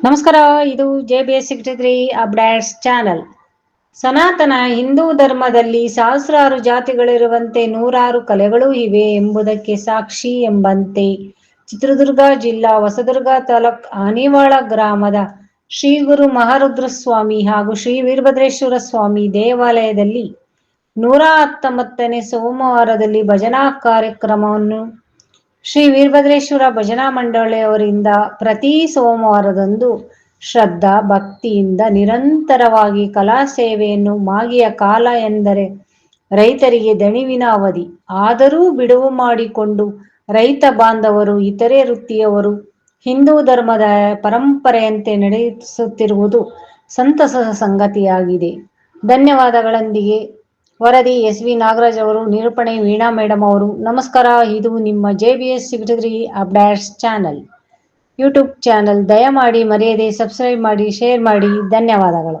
ನಮಸ್ಕಾರ, ಇದು J B S sixty three updates channel ಸನಾತನ ಹಿಂದೂ ಧರ್ಮದಲ್ಲಿ ಸಹಸ್ರಾರು ಜಾತಿಗಳಿರುವಂತೆ ನೂರಾರು ಕಲೆಗಳೂ ಇವೆ ಎಂಬುದಕ್ಕೆ ಸಾಕ್ಷಿ ಎಂಬಂತೆ. ಚಿತ್ರದುರ್ಗ ಜಿಲ್ಲಾ ಹೊಸದುರ್ಗ ತಾಲೂಕ್ ಆನಿವಾಳ ಗ್ರಾಮದ ಶ್ರೀ ಗುರು ಮಹಾರುದ್ರ ಸ್ವಾಮಿ ಹಾಗೂ ಶ್ರೀ ವೀರಭದ್ರೇಶ್ವರ ಸ್ವಾಮಿ ದೇವಾಲಯದಲ್ಲಿ ನೂರ ಹತ್ತೊಂಬತ್ತನೇ ಸೋಮವಾರದಲ್ಲಿ ಭಜನಾ ಕಾರ್ಯಕ್ರಮವನ್ನು ಶ್ರೀ ವೀರಭದ್ರೇಶ್ವರ ಭಜನಾ ಮಂಡಳಿಯವರಿಂದ ಪ್ರತಿ ಸೋಮವಾರದಂದು ಶ್ರದ್ಧಾ, ಭಕ್ತಿಯಿಂದ ನಿರಂತರವಾಗಿ ಕಲಾ ಸೇವೆಯನ್ನು ಮಾಗಿಯ ಕಾಲ ಎಂದರೆ ರೈತರಿಗೆ ದಣಿವಿನ ಅವಧಿ. ಆದರೂ ಬಿಡುವು ಮಾಡಿಕೊಂಡು ರೈತ ಬಾಂಧವರು, ಇತರೆ ವೃತ್ತಿಯವರು, ಹಿಂದೂ ಧರ್ಮದ ಪರಂಪರೆಯಂತೆ ನಡೆಸುತ್ತಿರುವುದು ಸಂತಸದ ಸಂಗತಿಯಾಗಿದೆ. ಧನ್ಯವಾದಗಳೊಂದಿಗೆ. ವರದಿ ಎಸ್ ವಿ ನಾಗರಾಜ್ ಅವರು, ನಿರೂಪಣೆ ವೀಣಾ ಮೇಡಮ್ ಅವರು. ನಮಸ್ಕಾರ, ಇದು ನಿಮ್ಮ J B S sixty updates channel. YouTube channel. ದಯಮಾಡಿ ಮರೆಯದೆ, ಸಬ್ಸ್ಕ್ರೈಬ್ ಮಾಡಿ, ಶೇರ್ ಮಾಡಿ. ಧನ್ಯವಾದಗಳು.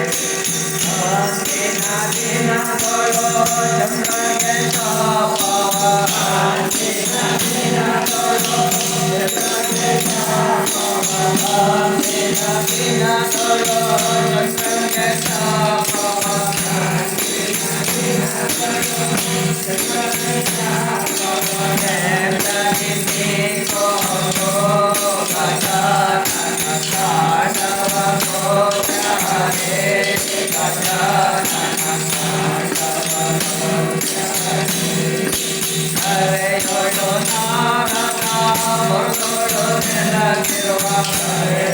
Hare